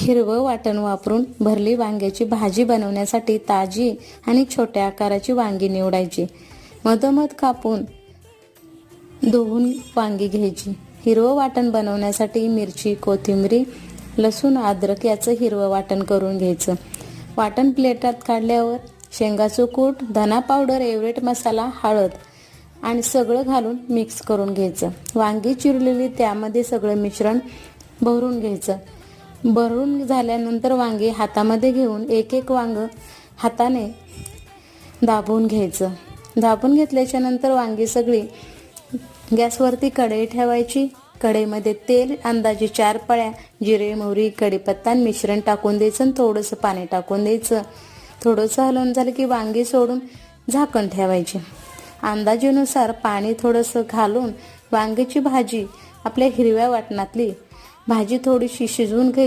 हिरवं वाटण वापरून भरली वांग्याची भाजी बनवण्यासाठी ताजी आणि छोट्या आकाराची वांगी निवडायची. मधोमध कापून धुवून वांगी घ्यायची. हिरवं वाटण बनवण्यासाठी मिरची कोथिंबरी लसूण अद्रक याचं हिरवं वाटण करून घ्यायचं. वाटण प्लेटात काढल्यावर शेंगाचं कूट धना पावडर एवरेट मसाला हळद आणि सगळं घालून मिक्स करून घ्यायचं. वांगी चिरलेली त्यामध्ये सगळं मिश्रण भरून घ्यायचं. भरून झाल्यानंतर वांगे हातामध्ये घेऊन एक एक वांग हाताने दाबून घ्यायचं. दाबून घेतल्याच्या नंतर वांगी सगळी गॅसवरती कढई ठेवायची. कढईमध्ये तेल अंदाजे चार पळ्या जिरे मोहरी कढीपत्ता मिश्रण टाकून द्यायचं आणि थोडंसं पाणी टाकून द्यायचं. थोडंसं हलवून झालं की वांगी सोडून झाकण ठेवायचे. अंदाजेनुसार पाणी थोडंसं घालून वांग्याची भाजी आपल्या हिरव्या वाटणातली भाजी थोडीशी शिजवून घ्यायची